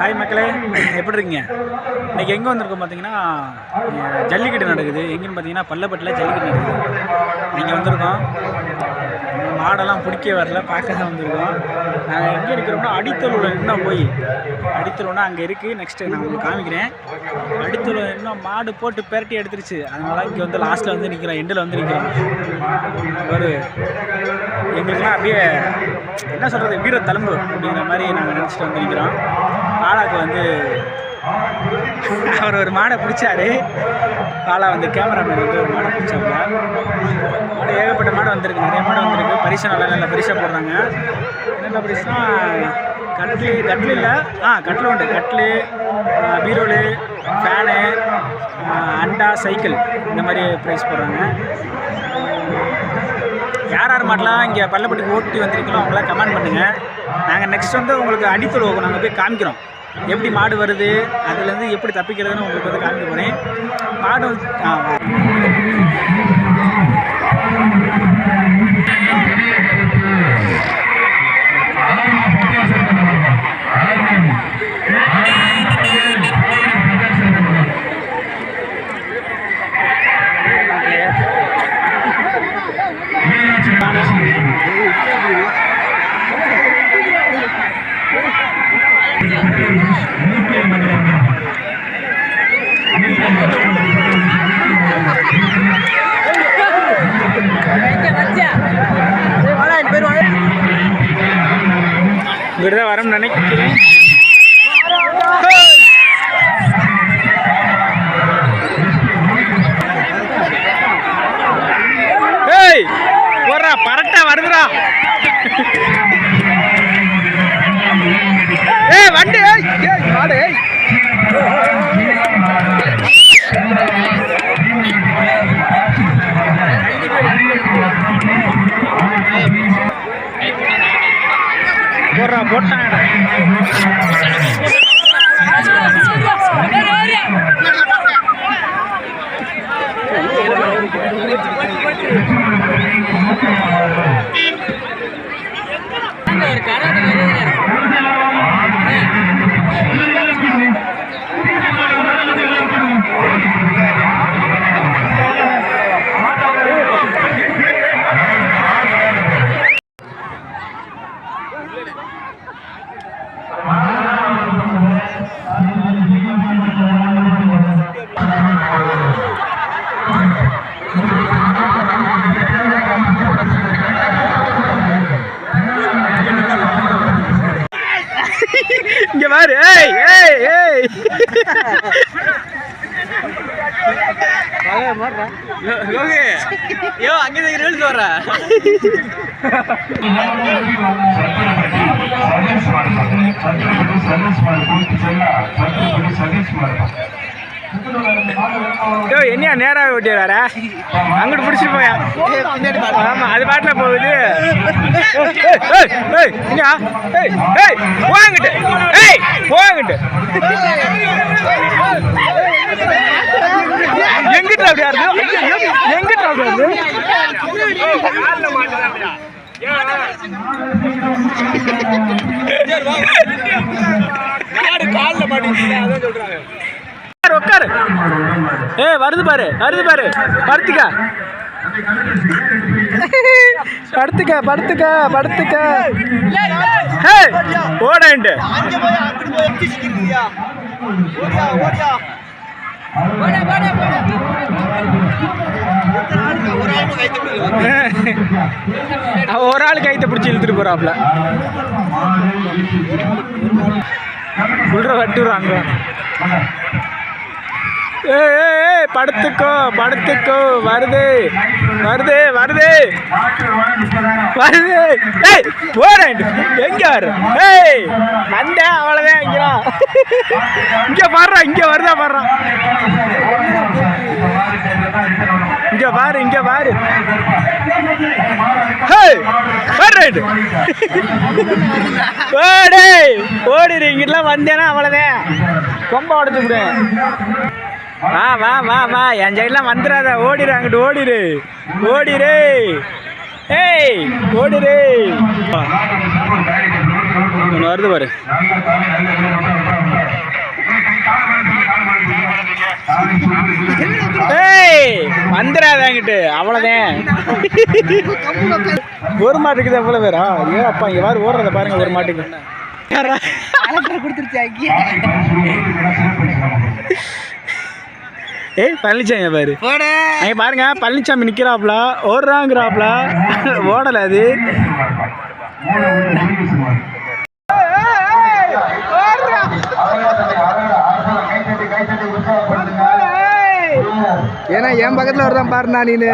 Hi மக்களே எப்படி இருக்கீங்க இன்றைக்கி எங்கே வந்திருக்கோம் பார்த்தீங்கன்னா ஜல்லிக்கட்டு நடக்குது. எங்கேன்னு பார்த்தீங்கன்னா பல்லப்பட்டில் ஜல்லிக்கட்டு நடக்குது. இங்கே வந்திருக்கோம். மாடெல்லாம் பிடிக்க வரல பார்க்க தான் வந்திருக்கோம். நாங்கள் எங்கே இருக்கிறோம்னா அடித்தலூரில் இன்னும் போய் அடித்தலூர்னா அங்கே இருக்குது நெக்ஸ்ட்டு நான் உங்களுக்கு காமிக்கிறேன். அடித்தலூர் இன்னும் மாடு போட்டு பெரட்டி எடுத்துருச்சு. அதனால இங்கே வந்து லாஸ்ட்டில் வந்து நிற்கிறோம் எண்டில் வந்து நிற்கிறோம் ஒரு எங்களுக்குலாம் அப்படியே என்ன சொல்கிறது வீர தழும்பு அப்படிங்கிற மாதிரி நாங்கள் நினச்சிட்டு வந்து நிற்கிறோம் பாலாக்கு வந்து அவர் ஒரு மாடை பிடிச்சாரு. பாலா வந்து கேமராமேன் வந்து ஒரு மாடை பிடிச்சாங்க மாடு ஏகப்பட்ட மாடு வந்திருக்கு. நிறைய மாடு வந்திருக்கு. பரிசு நல்ல நல்ல பரிசாக போடுறாங்க. என்னென்ன பரிசுனா கட்லு கட்லு இல்லை. ஆ கட்லு உண்டு. கட்லு பீரோலு ஃபேனு அண்டா சைக்கிள். இந்த மாதிரி ப்ரைஸ் போடுறாங்க. யார் யார் மாட்டெலாம் இங்கே பள்ளப்பட்டிக்கு ஓட்டி வந்திருக்கீங்களோ அவங்களாம் கமெண்ட் பண்ணுங்கள் நாங்கள் நெக்ஸ்ட் வந்து உங்களுக்கு அடித்தொழுவோம் நாங்கள் போய் காமிக்கிறோம். எப்படி மாடு வருது அதுலேருந்து எப்படி தப்பிக்கிறதுன்னு உங்களுக்கு வந்து காமிக்க போகிறேன் மாடு வந்து ஆ, இங்கிட்டு தான் வரோம்னு நினைக்கிறேன் ஏய் போடுறா பரட்டா வருதுடா ஏய் வண்டி ஏய் ஏய் மாடு ஏய் போடுறா போட்டாங்கடா இங்க பாரு ஏய். யோ அங்கே ரீல்ஸ் வர யோ என்னையா நேராக ஓட்டிய வேற அங்கிட்டு பிடிச்சிட்டு போயா? ஆமா அது பாட்டில் போகுது. ஏய், ஏய், ஏய், இங்கயா? ஏய், ஏய், போங்கிட்டு ஏய் போங்கிட்டு எங்கிட்ட அப்படியா இருக்கு? எங்கிட்ட அப்படியா இருக்கு? சொல்றாங்க. பாரு. ஏ வருது பாரு வருது பாரு. படுத்துக்க. படுத்துக்க படுத்துக்க படுத்துக்க. ஹே ஒரு ஆள் கைத்த பிடிச்சி இழுத்துட்டு போறாப்ல. உள்ள வட்டுறாங்க. ஏ படுத்துக்கோ படுத்துக்கோ. வருது வருது வருது. வருது. ஏய் போறேன் எங்க வர? ஏய் வந்தேன் அவ்வளவுதான் இங்கே இங்கே இங்க பாடுறா இங்க வருதா பாடுறான் இங்க பாரு இங்க பாரு. வர்றேன் ஓடு ஓடிடு வந்தேன்னா அவ்வளோதான் கொம்ப உடச்சு வா வா வா வா. என் சைட்லாம் வந்துடாத ஓடிடு அங்கிட்டு ஓடிடு ஓடிடு ஏய் ஓடிடு ஒன்று வருது பாரு. ஏய் வந்துடாத அங்கிட்டு. அவ்வளோதான் ஒரு மாட்டுக்கு எவ்வளோ பேரா? ஐயோ அப்பா இங்கே மாதிரி ஓடுறத பாருங்க ஒரு மாட்டுக்கு. கொடுத்துருச்சாக்கி ஏய் பழனிசாமி பாரு. அங்க பாருங்க பழனிசாமி நிக்கிறாப்ல ஓடுறாங்கிறாப்ல. ஓடல அது. ஏன்னா என் பக்கத்துல வருதான் பாருண்ணா நீனு.